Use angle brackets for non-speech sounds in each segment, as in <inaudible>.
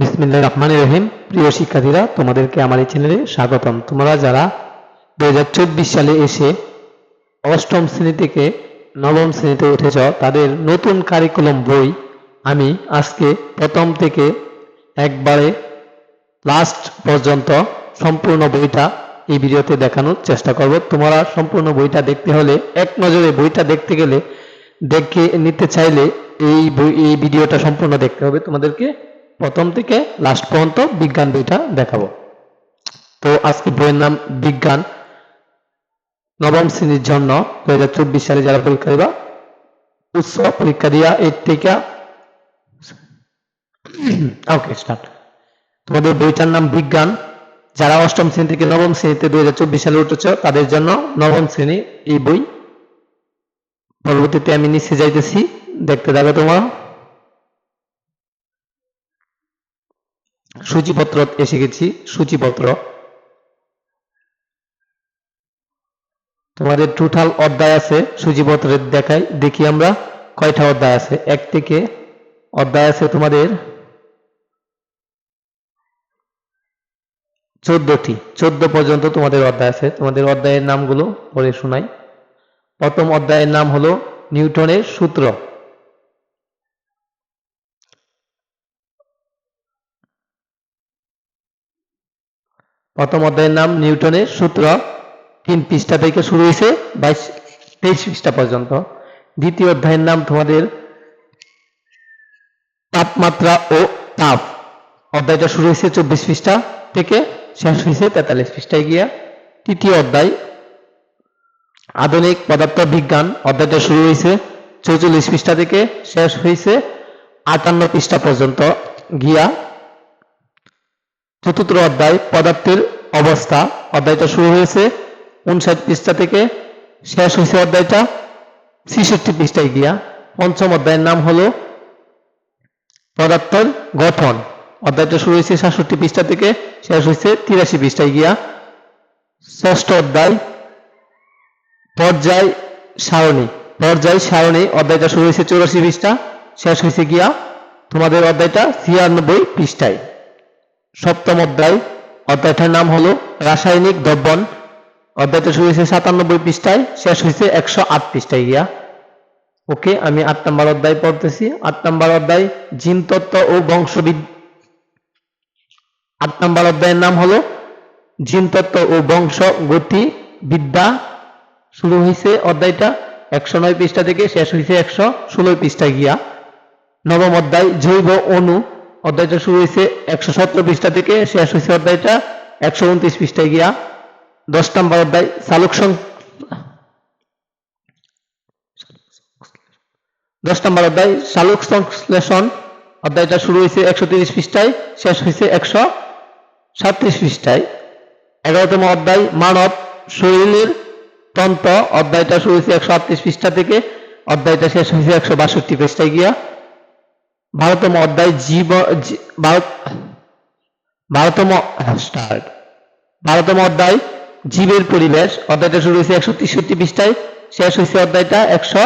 বিসমিল্লাহ রহমান রহিম। প্রিয় শিক্ষার্থীরা, তোমাদেরকে আমার এই চ্যানেলে স্বাগতম। তোমরা যারা দু হাজার চব্বিশ সালে এসে অষ্টম শ্রেণি থেকে নবম শ্রেণীতে উঠেছ, তাদের নতুন কারিকুলাম বই আমি আজকে প্রথম থেকে একবারে লাস্ট পর্যন্ত সম্পূর্ণ বইটা এই ভিডিওতে দেখানোর চেষ্টা করব। তোমরা সম্পূর্ণ বইটা দেখতে হলে, এক নজরে বইটা দেখতে গেলে, দেখে নিতে চাইলে এই বই এই ভিডিওটা সম্পূর্ণ দেখতে হবে। তোমাদেরকে প্রথম থেকে লাস্ট পর্যন্ত বিজ্ঞান বইটা দেখাবো। তো আজকে বইয়ের নাম বিজ্ঞান। নবম শ্রেণির জন্য দু হাজার চব্বিশ সালে যারা পরীক্ষা দিবা, উচ্চ পরীক্ষা দিয়া এর থেকে <clears throat> ওকে স্টার্ট তোমাদের বইটার নাম বিজ্ঞান। যারা অষ্টম শ্রেণি থেকে নবম শ্রেণীতে দুই হাজার চব্বিশ সালে উঠেছ, তাদের জন্য নবম শ্রেণি এই বই। পরবর্তীতে আমি নিচে যাইতেছি, দেখতে থাকো তোমার। সূচিপত্র এসে গেছি, সূচিপত্র। তোমাদের টোটাল অধ্যায় আছে সূচিপত্রের দেখাই, দেখি আমরা কয়টা অধ্যায় আছে। এক থেকে অধ্যায় আছে তোমাদের চোদ্দটি। চোদ্দ পর্যন্ত তোমাদের অধ্যায় আছে। তোমাদের অধ্যায়ের নামগুলো পড়ে শোনাই। প্রথম অধ্যায়ের নাম হলো নিউটনের সূত্র। প্রথম অধ্যায়ের নাম নিউটনের সূত্র। তিন পৃষ্ঠা থেকে শুরু হয়েছে, বাইশ, তেইশ পৃষ্ঠা পর্যন্ত। দ্বিতীয় অধ্যায়ের নাম তোমাদের তাপমাত্রা ও তাপ। অধ্যায়টা শুরু হয়েছে চব্বিশ পৃষ্ঠা থেকে, শেষ হয়েছে তেতাল্লিশ পৃষ্ঠায় গিয়া। তৃতীয় অধ্যায়, আধুনিক পদার্থ বিজ্ঞান অধ্যায়টা শুরু হয়েছে চৌচল্লিশ পৃষ্ঠা থেকে, শেষ হয়েছে আটান্ন পৃষ্ঠা পর্যন্ত গিয়া। চতুর্থ অধ্যায় পদার্থের অবস্থা। অধ্যায়টা শুরু হয়েছে উনষাট পৃষ্ঠা থেকে। শেষ হয়েছে অধ্যায়টা ছেষট্টি পৃষ্ঠায় গিয়া। পঞ্চম অধ্যায়ের নাম হলো পদার্থের গঠন। অধ্যায়টা শুরু হয়েছে সাতষট্টি পৃষ্ঠা থেকে, শেষ হয়েছে তিরাশি পৃষ্ঠায় গিয়া। ষষ্ঠ অধ্যায় পর্যায় সারণী। পর্যায় সারণী, অধ্যায়টা শুরু হয়েছে চৌরাশি পৃষ্ঠা, শেষ হয়েছে গিয়া তোমাদের অধ্যায়টা ছিয়ানব্বই পৃষ্ঠায়। সপ্তম অধ্যায়। অধ্যায়টার নাম হলো রাসায়নিক দ্রবণ। অধ্যায়টা শুরু হয়েছে সাতানব্বই পৃষ্ঠায়, শেষ হয়েছে একশো আট পৃষ্ঠায় গিয়া। ওকে, আমি আট নম্বর অধ্যায় পড়তেছি। আট নম্বর অধ্যায়, জিন তত্ত্ব ও বংশবিদ আট নম্বর অধ্যায়ের নাম হলো জিনতত্ত্ব ও বংশ গতি বিদ্যা। শুরু হয়েছে অধ্যায়টা একশো নয় পৃষ্ঠা থেকে, শেষ হয়েছে একশো ষোলো পৃষ্ঠায় গিয়া। নবম অধ্যায়, জৈব অণু অধ্যায়টা শুরু হয়েছে একশো সতেরো পৃষ্ঠা থেকে, শেষ হয়েছে অধ্যায়টা একশো উনত্রিশ পৃষ্ঠায় গিয়া। দশ নম্বর অধ্যায় চালক দশ নম্বর অধ্যায় শালুক সংশ্লেষণ। অধ্যায়টা শুরু হয়েছে একশো তিরিশ পৃষ্ঠায়, শেষ হয়েছে একশো সাতত্রিশ পৃষ্ঠায়। এগারোতম অধ্যায়, মানব শরীরের তন্ত্র। অধ্যায়টা শুরু হয়েছে একশো আটত্রিশ পৃষ্ঠা থেকে, অধ্যায়টা শেষ হয়েছে একশো বাষট্টি পৃষ্ঠায় গিয়া। বারোতম অধ্যায় জীব বারোতম স্টার্ট বারোতম অধ্যায় জীবের পরিবেশ। অধ্যায়টা শুরু হয়েছে একশো তেষট্টি পৃষ্ঠায়। শেষ হয়েছে অধ্যায়টা একশো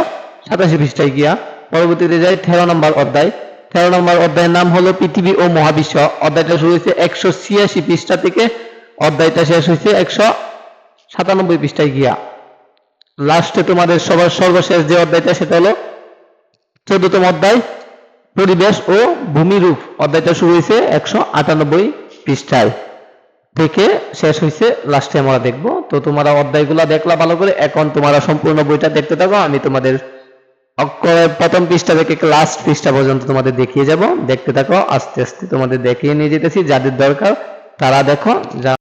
সাতাশি পৃষ্ঠায় গিয়া। পরবর্তীতে যায় তেরো নম্বর অধ্যায়। তেরো নম্বর অধ্যায়ের নাম হলো পৃথিবী ও মহাবিশ্ব। অধ্যায়টা শুরু হয়েছে একশো ছিয়াশি পৃষ্ঠা থেকে। অধ্যায়টা শেষ হয়েছে একশো সাতানব্বই পৃষ্ঠায় গিয়া। লাস্টে তোমাদের সবার সর্বশেষ যে অধ্যায়টা, সেটা হলো চোদ্দতম অধ্যায়। পরিবেশ ও ভূমিরূপ অধ্যায়টা শুরু হয়েছে একশো আটানব্বই পৃষ্ঠায়। থেকে শেষ হয়েছে লাস্টে আমরা দেখব। তো তোমরা অধ্যায়গুলো দেখলা ভালো করে, এখন তোমরা সম্পূর্ণ বইটা দেখতে থাকো, আমি তোমাদের প্রথম পৃষ্ঠা থেকে লাস্ট পৃষ্ঠা পর্যন্ত তোমাদের দেখিয়ে যাব। দেখতে থাকো, আস্তে আস্তে তোমাদের দেখিয়ে নিয়ে যেতেছি, যাদের দরকার তারা দেখো, যা